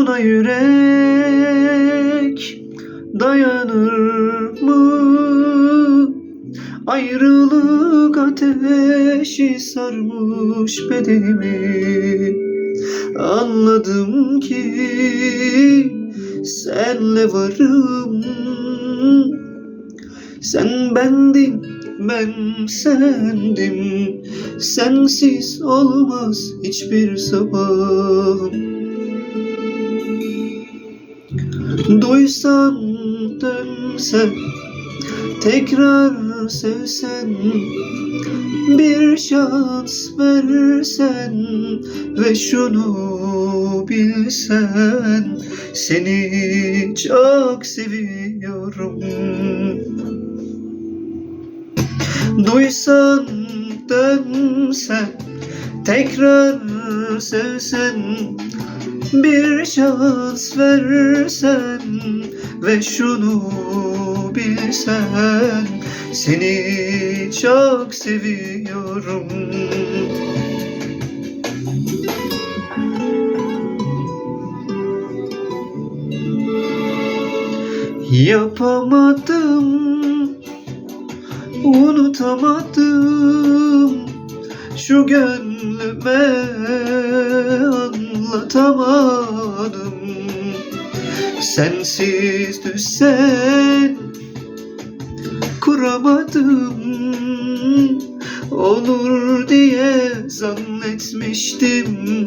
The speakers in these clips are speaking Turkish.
Buna yürek dayanır mı? Ayrılık ateşi sarmış bedenimi. Anladım ki senle varım. Sen bendin, ben sendim. Sensiz olmaz hiçbir sabahım Duysan dönsen Tekrar sevsen Bir şans versen Ve şunu bilsen Seni çok seviyorum. Duysan dönsen Tekrar sevsen bir şans versen ve şunu bilsen seni çok seviyorum. Yapamadım, unutamadım şu gönlüme anlatamadım. Sensiz düşsen kuramadım. Olur diye zannetmiştim.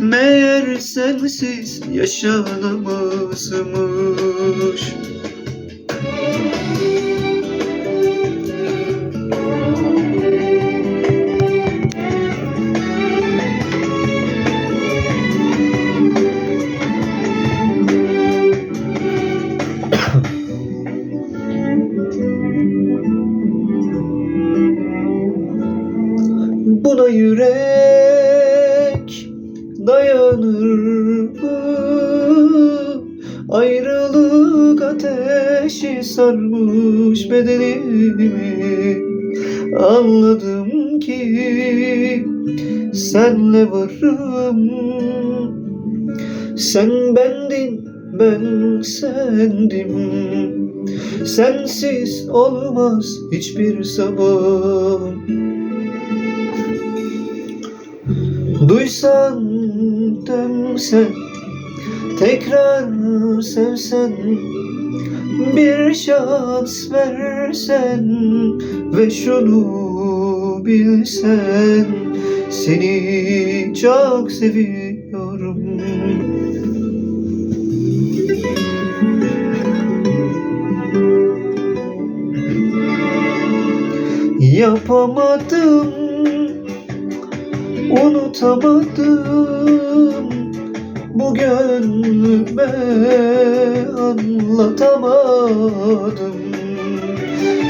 Meğer sensiz yaşanamazmış Buna yürek dayanır mı? Ayrılık ateşi sarmış bedenimi. Anladım ki senle varım. Sen bendin ben sendim Sensiz olmaz hiçbir sabahım Duysan dönsen Tekrar sevsen Bir şans versen Ve şunu bilsen Seni çok seviyorum Yapamadım Unutamadım. Bu gönlüme anlatamadım.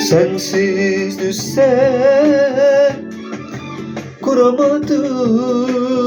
Sensiz düşse kuramadım